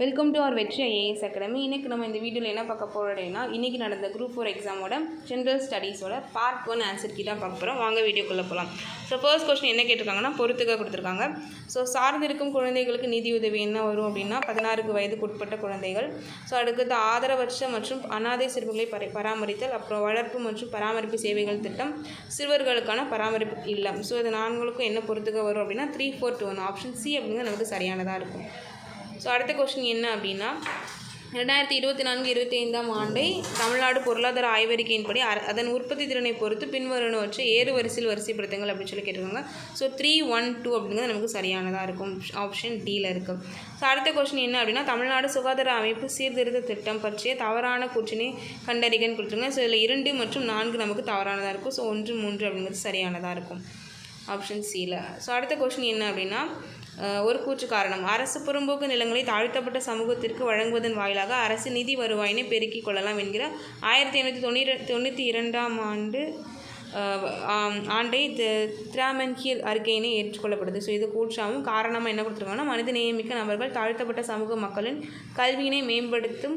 Welcome to our வெற்றி IAS academy இன்றைக்கி நம்ம இந்த வீடியோவில் என்ன பார்க்க போகிறோம் அப்படின்னா இன்றைக்கி நடந்த குரூப் ஃபோர் எக்ஸாமோட ஜென்ரல் ஸ்டடீஸோட பார்ட் ஒன் ஆன்சர் கீ தான் பார்க்க போகிறோம் வாங்க வீடியோக்குள்ளே போகலாம் ஸோ ஃபர்ஸ்ட் கொஸ்டின் என்ன கேட்டிருக்காங்கன்னா பொறுத்துக்காக கொடுத்துருக்காங்க. ஸோ சார்ந்திருக்கும் குழந்தைகளுக்கு நிதி உதவி என்ன வரும் அப்படின்னா பதினாறுக்கு வயதுக்கு உட்பட்ட குழந்தைகள். ஸோ அடுத்தது ஆதரவற்ற மற்றும் அனாதை சிறுவர்களை பரி பராமரித்தல் அப்புறம் வளர்ப்பு மற்றும் பராமரிப்பு சேவைகள் திட்டம் சிறுவர்களுக்கான பராமரிப்பு இல்லம். ஸோ இது நான்களுக்கும் என்ன பொறுத்துக்க வரும் அப்படின்னா three four two one option C அப்படிங்கிறது நமக்கு சரியானதாக இருக்கும். ஸோ அடுத்த கொஸ்டின் என்ன அப்படின்னா ரெண்டாயிரத்தி இருபத்தி நான்கு இருபத்தி ஐந்தாம் ஆண்டை தமிழ்நாடு பொருளாதார ஆய்வறிக்கையின்படி அதன் உற்பத்தி திறனை பொறுத்து பின்வருவனவற்றை ஏறு வரிசையில் வரிசைப்படுத்துங்கள் அப்படின்னு சொல்லி கேட்டிருக்காங்க. ஸோ த்ரீ ஒன் டூ அப்படிங்கிறது நமக்கு சரியானதாக இருக்கும். ஆப்ஷன் டியில் இருக்கும் ஸோ அடுத்த கொஸ்டின் என்ன அப்படின்னா தமிழ்நாடு சுகாதார அமைப்பு சீர்திருத்த திட்டம் பற்றிய தவறான கூற்றினை கண்டறிகன்னு கொடுத்துருங்க ஸோ இதில் இரண்டு மற்றும் நான்கு நமக்கு தவறானதாக இருக்கும். ஸோ ஒன்று மூன்று அப்படிங்கிறது சரியானதாக இருக்கும். ஆப்ஷன் சியில் ஸோ அடுத்த கொஸ்டின் என்ன அப்படின்னா ஒரு கூற்று காரணம். அரசு புறம்போக்கு நிலங்களை தாழ்த்தப்பட்ட சமூகத்திற்கு வழங்குவதன் வாயிலாக அரசு நிதி வருவாயினை பெருக்கிக் கொள்ளலாம் என்கிற ஆயிரத்தி எண்ணூற்றி தொண்ணூறு தொண்ணூற்றி இரண்டாம் ஆண்டு ஆண்டை திராமன்கீர் அறிக்கையினை ஏற்றுக்கொள்ளப்படுது. ஸோ இது கூற்றாகவும் காரணமாக என்ன கொடுத்துருக்காங்கன்னா மனித நியமிக்க நபர்கள் தாழ்த்தப்பட்ட சமூக மக்களின் கல்வியினை மேம்படுத்தும்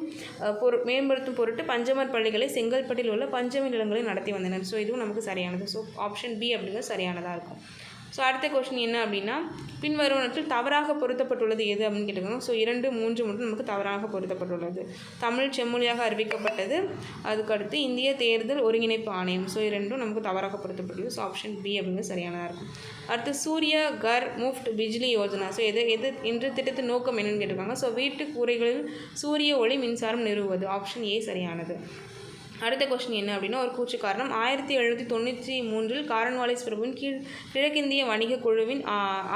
பொரு மேம்படுத்தும் பொருட்டு பஞ்சமர் பள்ளிகளை செங்கல்பட்டில் உள்ள பஞ்சமி நிலங்களை நடத்தி வந்தனர். ஸோ இதுவும் நமக்கு சரியானது. ஸோ ஆப்ஷன் பி அப்படிங்கிறது சரியானதாக இருக்கும். ஸோ அடுத்த கொஷின் என்ன அப்படின்னா பின்வருவனற்றில் தவறாக பொருத்தப்பட்டுள்ளது எது அப்படின்னு கேட்டுக்கணும் ஸோ இரண்டு மூன்று மட்டும் நமக்கு தவறாக பொருத்தப்பட்டுள்ளது. தமிழ் செம்மொழியாக அறிவிக்கப்பட்டது. அதுக்கடுத்து இந்திய தேர்தல் ஒருங்கிணைப்பு ஆணையம். ஸோ இரண்டும் நமக்கு தவறாக பொருத்தப்பட்டுள்ளது. ஸோ ஆப்ஷன் பி அப்படிங்கிறது சரியானதாக இருக்கும். அடுத்து சூரிய கர் முஃப்ட் பிஜ்லி யோஜனா. ஸோ எது எது என்ற திட்டத்தின் நோக்கம் என்னன்னு கேட்டிருக்காங்க. ஸோ வீட்டு கூரைகளில் சூரிய ஒளி மின்சாரம் நிறுவுவது. ஆப்ஷன் ஏ சரியானது. அடுத்த கொஸ்டின் என்ன அப்படின்னா ஒரு கூச்சு காரணம் ஆயிரத்தி எழுநூற்றி தொண்ணூற்றி மூன்றில் காரன்வாலிஸ் பிரபுவின் கீழ் கிழக்கிந்திய வணிக குழுவின்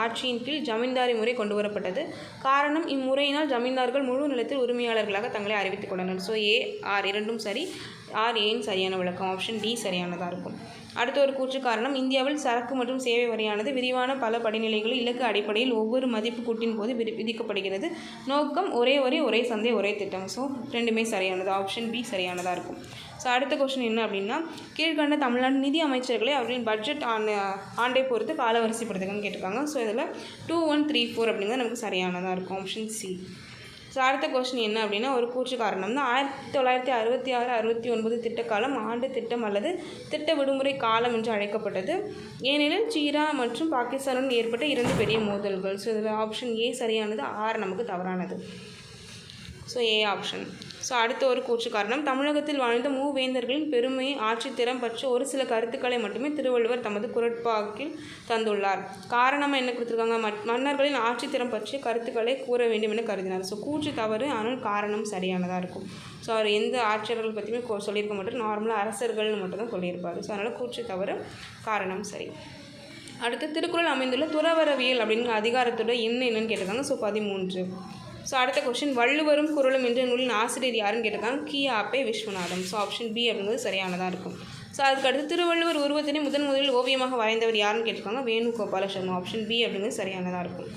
ஆட்சியின் கீழ் ஜமீன்தாரி முறை கொண்டு வரப்பட்டது. காரணம் இம்முறையினால் ஜமீன்தார்கள் முழு நிலத்தில் உரிமையாளர்களாக தங்களை அறிவித்துக் கொண்டனர். ஸோ ஏ ஆர் இரண்டும் சரி. ஆர் ஏன் சரியான விளக்கம். ஆப்ஷன் டி சரியானதாக இருக்கும். அடுத்த ஒரு கூற்று காரணம் இந்தியாவில் சரக்கு மற்றும் சேவை வரியானது விரிவான பல படிநிலைகளில் இலக்கு அடிப்படையில் ஒவ்வொரு மதிப்பு கூட்டின் போது விதி விதிக்கப்படுகிறது. நோக்கம் ஒரே வரி ஒரே சந்தை ஒரே திட்டம். ஸோ ரெண்டுமே சரியானது. ஆப்ஷன் பி சரியானதாக இருக்கும். ஸோ அடுத்த கொஸ்டின் என்ன அப்படின்னா கீழ்கண்ட தமிழ்நாடு நிதி அமைச்சர்களை அவர்களின் பட்ஜெட் ஆண்டு ஆண்டை பொறுத்து காலவரிசைப்படுத்துங்கன்னு கேட்டிருக்காங்க. ஸோ இதில் டூ ஒன் த்ரீ ஃபோர் அப்படிங்கிறது நமக்கு சரியானதாக இருக்கும். ஆப்ஷன் சி ஸோ அடுத்த கொஸ்டின் என்ன அப்படின்னா ஒரு கூற்று காரணம் தான். ஆயிரத்தி தொள்ளாயிரத்தி அறுபத்தி ஆறு அறுபத்தி ஒன்பது திட்டக்காலம் ஆண்டு திட்டம் அல்லது திட்ட விடுமுறை காலம் என்று அழைக்கப்பட்டது. ஏனெனில் சீனா மற்றும் பாகிஸ்தானுடன் ஏற்பட்ட இரண்டு பெரிய மோதல்கள். ஸோ இதில் ஆப்ஷன் ஏ சரியானது ஆர் நமக்கு தவறானது. ஸோ ஏ ஆப்ஷன் ஸோ அடுத்த ஒரு கூற்று காரணம். தமிழகத்தில் வாழ்ந்த மூவேந்தர்களின் பெருமை ஆட்சித்திறம் பற்றி ஒரு சில கருத்துக்களை மட்டுமே திருவள்ளுவர் தமது குரட்பாக்கில் தந்துள்ளார். காரணமாக என்ன கொடுத்துருக்காங்க? மட்- மன்னர்களின் ஆட்சித்திறம் பற்றிய கருத்துக்களை கூற வேண்டும் என கருதினார். ஸோ கூற்று தவறு ஆனால் காரணம் சரியானதாக இருக்கும். ஸோ அவர் எந்த ஆட்சியர்கள் பற்றியுமே சொல்லியிருக்க மாட்டார். நார்மலாக அரசர்கள்னு மட்டும்தான் சொல்லியிருப்பார். ஸோ அதனால் கூற்று தவறு காரணம் சரி. அடுத்து திருக்குறள் அமைந்துள்ள துறவரவியல் அப்படிங்கிற அதிகாரத்தோட என்ன என்னன்னு கேட்டிருக்காங்க. ஸோ பதிமூன்று. ஸோ அடுத்த கொஸ்டின் வள்ளுவரும் குரலும் என்ற நூலின் ஆசிரியர் யாருன்னு கேட்டிருக்காங்க? கி. ஆப்பே விஸ்வநாதம் ஸோ ஆப்ஷன் பி அப்படிங்கிறது சரியானதாக இருக்கும். ஸோ அதுக்கடுத்து திருவள்ளுவர் உருவத்தினை முதன் முதலில் ஓவியமாக வரைந்தவர் யாருன்னு கேட்டிருக்காங்க? வேணுகோபால சர்மா ஆப்ஷன் பி அப்படிங்கிறது சரியானதாக இருக்கும்.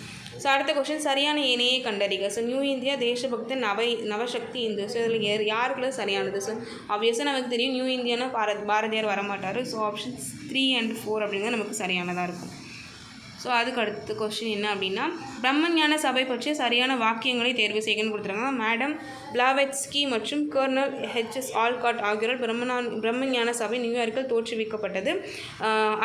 ஸோ அடுத்த கொஸ்டின் சரியான இணையை கண்டறிக. ஸோ நியூ இந்தியா தேசபக்தன் நவை நவசக்தி இந்து. ஸோ இதில் யார் யாருக்குள்ள சரியானது? ஸோ ஆப்வியஸாக நமக்கு தெரியும். நியூ இந்தியானா பாரத் பாரதியார் வரமாட்டார். So options three and four அப்படிங்கிறது நமக்கு சரியானதாக இருக்கும். ஸோ அதுக்கு அடுத்த கொஸ்டின் என்ன அப்படின்னா பிரம்மஞான சபை பற்றிய சரியான வாக்கியங்களை தேர்வு செய்யணும்னு கொடுத்துருக்காங்க. மேடம் பிளாவெட்ஸ்கி மற்றும் கர்னல் ஹெச்எஸ் ஆல்காட் ஆகியோரால் பிரம்மஞா பிரம்மஞான சபை நியூயார்க்கில் தோற்றுவிக்கப்பட்டது.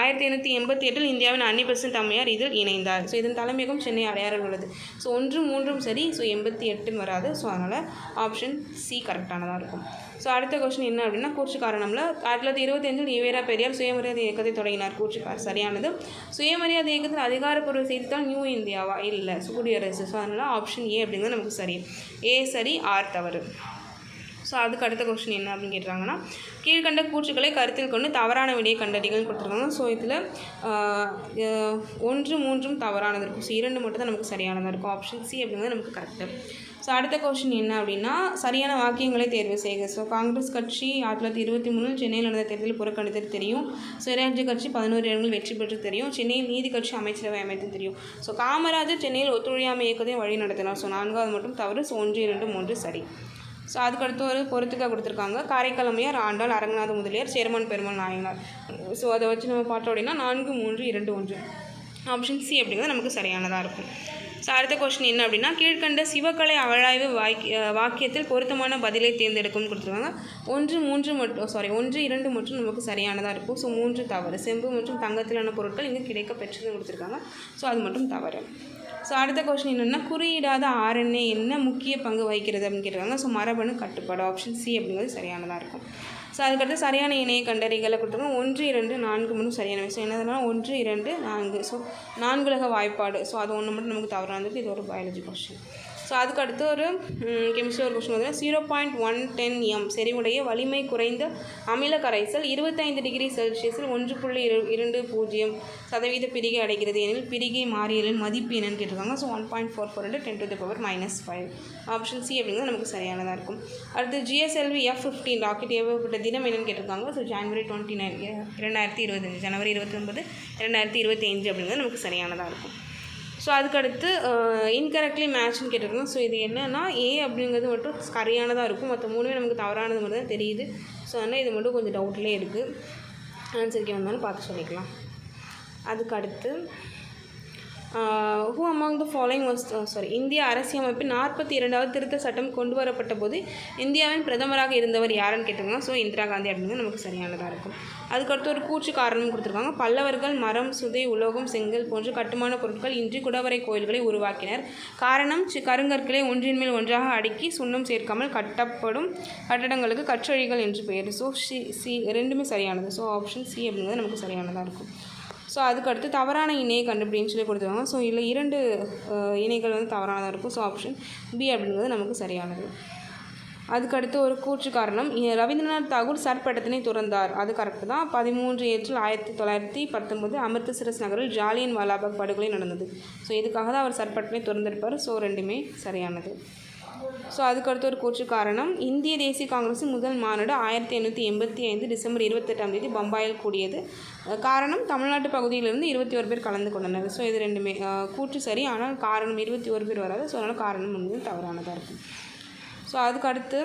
ஆயிரத்தி எண்ணூற்றி எண்பத்தி எட்டில் இந்தியாவின் அன்னி தமையார் அம்மையார் இதில் இணைந்தார். ஸோ இதன் தலைமையகம் சென்னை அடையாறில் உள்ளது. ஸோ ஒன்று மூன்றும் சரி. ஸோ எண்பத்தி எட்டுன்னு வராது. ஸோ அதனால் ஆப்ஷன் சி கரெக்டானதாக இருக்கும். ஸோ அடுத்த கொஸ்டின் என்ன அப்படின்னா கூற்று காரணம்ல ஆயிரத்தி தொள்ளாயிரத்தி இருபத்தஞ்சில் ஈவேரா பெரியார் சுயமரியாதை இயக்கத்தை தொடங்கினார். கூற்று சரியானது. சுயமரியாதை இயக்கத்தில் அதிகாரப்பூர்வ செய்தித்தாள் நியூ இந்தியாவா? இல்லை குடியரசு. ஸோ அதனால் ஆப்ஷன் ஏ அப்படிங்கிறது நமக்கு சரி. ஏ சரி ஆர் தவறு. ஸோ அதுக்கு அடுத்த கொஸ்டின் என்ன அப்படின்னு கேட்டுறாங்கன்னா கீழ்கண்ட கூற்றுக்களை கருத்தில் கொண்டு தவறான விடையை கண்டறிகள் கொடுத்துருக்காங்க. ஸோ இதில் ஒன்று மூன்றும் தவறானது இருக்கும். ஸோ இரண்டு மட்டும் தான் நமக்கு சரியானதாக இருக்கும். ஆப்ஷன் சி அப்படிங்கிறது நமக்கு கரெக்டு ஸோ அடுத்த கொஸ்டின் என்ன அப்படின்னா சரியான வாக்கியங்களை தேர்வு செய்க. ஸோ காங்கிரஸ் கட்சி ஆயிரத்தி தொள்ளாயிரத்தி இருபத்தி மூணில் சென்னையில் நடந்த தேர்தலில் புறக்கணித்தது தெரியும். சுயராஜ்ய கட்சி பதினோரு இடங்கள் வெற்றி பெற்று தெரியும். சென்னையில் நீதி கட்சி அமைச்சரவை அமைத்து தெரியும். ஸோ காமராஜர் சென்னையில் ஒத்துழையாமை இயக்கத்தை வழி நடத்தினார் ஸோ நான்காவது மட்டும் தவறு. ஸோ ஒன்று இரண்டு மூன்று சரி. ஸோ அதுக்கடுத்து ஒரு பொறுத்துக்கா கொடுத்துருக்காங்க. காரைக்காலமையார் ஆண்டாள் அரங்கநாத முதலியார் சேர்மன் பெருமாள் நாயனார். ஸோ அதை வச்சு நம்ம பார்த்தோம் அப்படின்னா நான்கு மூன்று இரண்டு ஒன்று. ஆப்ஷன் சி அப்படிங்கிறது நமக்கு சரியானதாக இருக்கும். ஸோ அடுத்த கொஸ்டின் என்ன அப்படின்னா கீழ்கண்ட சிவகலை அகழாய்வு வாக்கிய வாக்கியத்தில் பொருத்தமான பதிலை தேர்ந்தெடுக்கும்னு கொடுத்துருக்காங்க. ஒன்று மூன்று மட்டும் சாரி ஒன்று இரண்டு மற்றும் நமக்கு சரியானதாக இருக்கும். ஸோ மூன்று தவறு. செம்பு மற்றும் தங்கத்திலான பொருட்கள் இங்கே கிடைக்க பெற்றதுன்னு கொடுத்துருக்காங்க. ஸோ அது மட்டும் தவறு. ஸோ அடுத்த கொஷின் என்னென்னா குறியிடாத ஆர்என்ஏ என்ன முக்கிய பங்கு வகிக்கிறது அப்படின்னு கேட்டிருக்காங்க ஸோ மரபணு கட்டுப்பாடு ஆப்ஷன் சி அப்படிங்கிறது சரியானதாக இருக்கும். ஸோ அதுக்கடுத்து சரியான இணைய கண்டறிகளை கொடுத்துருக்கோம். ஒன்று இரண்டு நான்கு மட்டும் சரியான விஷயம். என்னதுன்னா ஒன்று இரண்டு நான்கு. ஸோ நான்குலக வாய்ப்பாடு. ஸோ அது ஒன்று மட்டும் நமக்கு தவறானது இது ஒரு பயாலஜி கொஷின் ஸோ அதுக்கு அடுத்து ஒரு கெமிஸ்ட்ரி ஒரு கொஸ்டின் வந்து zero point one ten M செறிவுடைய வலிமை குறைந்த அமில கரைசல் இருபத்தைந்து டிகிரி செல்சியஸில் ஒன்று புள்ளி இரு இரண்டு பூஜ்ஜியம் சதவீத பிரிகை அடைகிறது. எனில் பிரிகை மாறியலின் மதிப்பு என்னன்னு கேட்டிருக்காங்க. So one point four four ten to the power minus five option C அப்படிங்கிறது நமக்கு சரியானதாக இருக்கும். அடுத்து ஜிஎஸ்எல்வி எஃப் ஃபிஃப்டீன் ராக்கெட் ஏவப்பட்ட தினம் என்னன்னு கேட்டிருக்காங்க. ஸோ ஜான்வரி டுவெண்ட்டி நைன் இரண்டாயிரத்தி இருபத்தஞ்சு ஜனவரி இருபத்தொன்பது ரெண்டாயிரத்தி இருபத்தி அஞ்சு அப்படிங்கிறது நமக்கு சரியானதாக இருக்கும். ஸோ அதுக்கடுத்து இன்கரெக்ட்லி மேட்ச்னு கேட்டிருக்கோம் ஸோ இது என்னென்னா ஏ அப்படிங்கிறது மட்டும் சரியானதாக இருக்கும். மற்ற மூணுமே நமக்கு தவறானது மட்டும் தான் தெரியுது. ஸோ அதனால் இது மட்டும் கொஞ்சம் டவுட்லேயே இருக்குது ஆன்சருக்கு வந்தாலும் பார்த்து சொல்லிக்கலாம். அதுக்கடுத்து who among the following was sorry இந்திய அரசியலமைப்பின் நாற்பத்தி இரண்டாவது திருத்த சட்டம் கொண்டு வரப்பட்ட போது இந்தியாவின் பிரதமராக இருந்தவர் யாருன்னு கேட்டிருந்தோம். ஸோ இந்திரா காந்தி அப்படிங்கிறது நமக்கு சரியானதாக இருக்கும். அதுக்கடுத்து ஒரு கூற்று காரணம் கொடுத்துருக்காங்க. பல்லவர்கள் மரம் சுதை உலோகம் செங்கல் போன்ற கட்டுமான பொருட்கள் இன்றி குடவரை கோயில்களை உருவாக்கினர். காரணம் சி கருங்கற்களை ஒன்றின் மேல் ஒன்றாக அடுக்கி சுண்ணம் சேர்க்காமல் கட்டப்படும் கட்டடங்களுக்கு கற்றழிகள் என்று பெயர். ஸோ சி சி ரெண்டுமே சரியானது. ஸோ ஆப்ஷன் சி அப்படிங்கிறது நமக்கு சரியானதாக இருக்கும். ஸோ அதுக்கடுத்து தவறான இணையை கண்டுபிடின்னு சொல்லி கொடுத்துருவாங்க ஸோ இதில் இரண்டு இணைகள் வந்து தவறானதாக இருக்கும். ஸோ ஆப்ஷன் பி அப்படிங்கிறது நமக்கு சரியானது. அதுக்கடுத்து ஒரு கூற்று காரணம் ரவீந்திரநாத் தாகூர் சர்பட்டத்தினை துறந்தார். அது கரெக்டு தான். பதிமூன்று ஏற்றில் ஆயிரத்தி தொள்ளாயிரத்தி பத்தொன்பது அமிர்தசரஸ் நகரில் ஜாலியன் வாலாபாக் படுகொலை நடந்தது. ஸோ இதுக்காக தான் அவர் சர்பட்டனை துறந்திருப்பார். ஸோ ரெண்டுமே சரியானது. ஸோ அதுக்கடுத்து ஒரு கூற்று காரணம் இந்திய தேசிய காங்கிரஸின் முதல் மாநாடு ஆயிரத்தி எண்ணூற்றி எண்பத்தி ஐந்து டிசம்பர் இருபத்தெட்டாம் தேதி பம்பாயில் கூடியது. காரணம் தமிழ்நாட்டு பகுதியிலிருந்து இருபத்தி ஒரு பேர் கலந்து கொண்டனர். ஸோ இது ரெண்டுமே கூற்று சரி. ஆனால் காரணம் இருபத்தி ஒரு பேர் வராது. ஸோ அதனால் காரணம் வந்து தவறானதாக இருக்கும் ஸோ அதுக்கு அடுத்து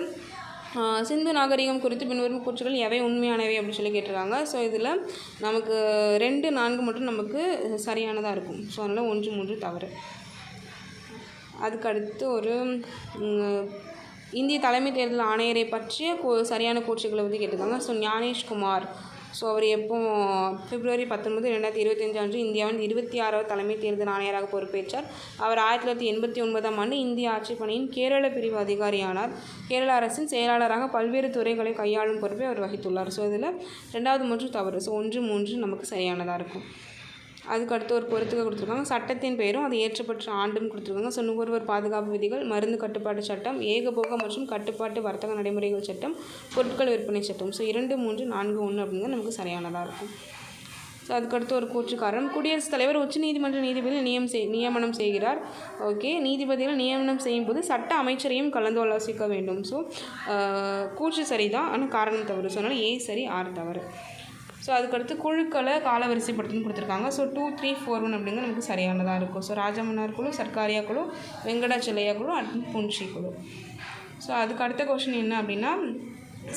சிந்து நாகரிகம் குறித்து பின்வரும் கூற்றுகள் எவை உண்மையானவை அப்படின்னு சொல்லி கேட்டிருக்காங்க. ஸோ இதில் நமக்கு ரெண்டு நான்கு மட்டும் நமக்கு சரியானதாக இருக்கும். ஸோ அதனால் ஒன்று மூன்று தவறு. அதுக்கடுத்து ஒரு இந்திய தலைமை தேர்தல் ஆணையரை பற்றிய கோ சரியான கூற்றுகளை வந்து கேட்டிருக்காங்க. ஸோ ஞானேஷ்குமார் ஸோ அவர் எப்போ பிப்ரவரி பத்தொன்பது ரெண்டாயிரத்தி இருபத்தஞ்சு அன்று இந்தியாவின் இருபத்தி ஆறாவது தலைமை தேர்தல் ஆணையராக பொறுப்பேற்றார். அவர் ஆயிரத்தி தொள்ளாயிரத்தி எண்பத்தி ஒன்பதாம் ஆண்டு இந்திய ஆட்சிப் பணியின் கேரள பிரிவு அதிகாரியானார். கேரள அரசின் செயலாளராக பல்வேறு துறைகளை கையாளும் பொறுப்பை அவர் வகித்துள்ளார். ஸோ இதில் ரெண்டாவது மூன்று தவறு. ஸோ ஒன்று மூன்று நமக்கு சரியானதாக இருக்கும். அதுக்கு அடுத்து ஒரு பொறுத்துக்க கொடுத்துருக்காங்க. சட்டத்தின் பெயரும் அது ஏற்றப்பட்ட ஆண்டும் கொடுத்துருக்காங்க. ஸோ நுகர்வோர் பாதுகாப்பு விதிகள் மருந்து கட்டுப்பாட்டு சட்டம் ஏகபோக மற்றும் கட்டுப்பாட்டு வர்த்தக நடைமுறைகள் சட்டம் பொருட்கள் விற்பனை சட்டம். ஸோ இரண்டு மூன்று நான்கு ஒன்று அப்படிங்கிறது நமக்கு சரியானதாக இருக்கும். ஸோ அதுக்கடுத்து ஒரு கூற்றுக்காரன். குடியரசுத் தலைவர் உச்சநீதிமன்ற நீதிபதியில் நியம் செய் நியமனம் செய்கிறார். ஓகே நீதிபதிகள் நியமனம் செய்யும் போது சட்ட அமைச்சரையும் கலந்து ஆலோசிக்க வேண்டும். ஸோ கூற்று சரிதான். ஆனால் காரணம் தவறு. ஸோ அதனால் ஏ சரி ஆறு தவறு. ஸோ அதுக்கடுத்து குழுக்களை காலவரிசைப்படுத்தின்னு கொடுத்துருக்காங்க. So two three four one அப்படிங்கிறது நமக்கு சரியானதாக இருக்கும். ஸோ ராஜமன்னார் குழு சர்க்காரியா குழு வெங்கடாச்சலையா குழு அண்ட் புன்ஷி குழு. ஸோ அதுக்கு அடுத்த கொஷின் என்ன அப்படின்னா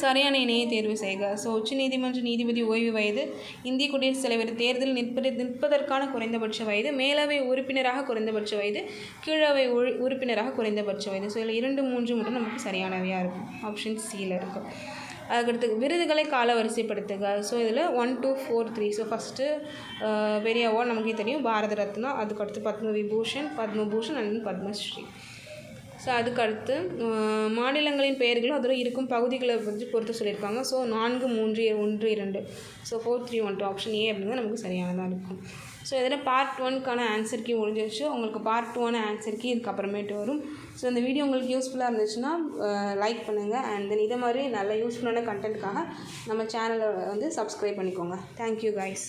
சரியான இணையை தேர்வு செய்க. ஸோ உச்சநீதிமன்ற நீதிபதி ஓய்வு வயது இந்திய குடியரசுத் தலைவர் தேர்தல் நிற்பது நிற்பதற்கான குறைந்தபட்ச வயது மேலவை உறுப்பினராக குறைந்தபட்ச வயது கீழவை உறுப்பினராக குறைந்தபட்ச வயது. ஸோ இதில் இரண்டு மூன்று மட்டும் நமக்கு சரியானவையாக இருக்கும். ஆப்ஷன் சியில் இருக்கும் அதுக்கடுத்து விருதுகளை கால வரிசைப்படுத்துக ஸோ இதில் one two four three so first பெரிய நமக்கு நமக்கே தெரியும். பாரத ரத்னா அதுக்கடுத்து பத்மவிபூஷன் பத்மபூஷன் அண்ட் பத்மஸ்ரீ. ஸோ அதுக்கடுத்து அடுத்து மாநிலங்களின் பெயர்களும் அதில் இருக்கும் பகுதிகளை வந்து பொறுத்து சொல்லியிருப்பாங்க ஸோ நான்கு மூன்று ஒன்று இரண்டு. So four three one two option A அப்படிங்கிறது நமக்கு சரியானதாக இருக்கும். ஸோ இதில் பார்ட் ஒன்க்கான ஆன்சர் கீ முடிஞ்சிருச்சு. உங்களுக்கு பார்ட் டூவான ஆன்சர் கீ இதுக்கப்புறமேட்டு வரும். ஸோ இந்த வீடியோ உங்களுக்கு யூஸ்ஃபுல்லாக இருந்துச்சுன்னா லைக் பண்ணுங்கள் அண்ட் தென் இதை மாதிரி நல்ல யூஸ்ஃபுல்லான கண்டென்ட்காக நம்ம சேனலை வந்து சப்ஸ்கிரைப் பண்ணிக்கோங்க. Thank you guys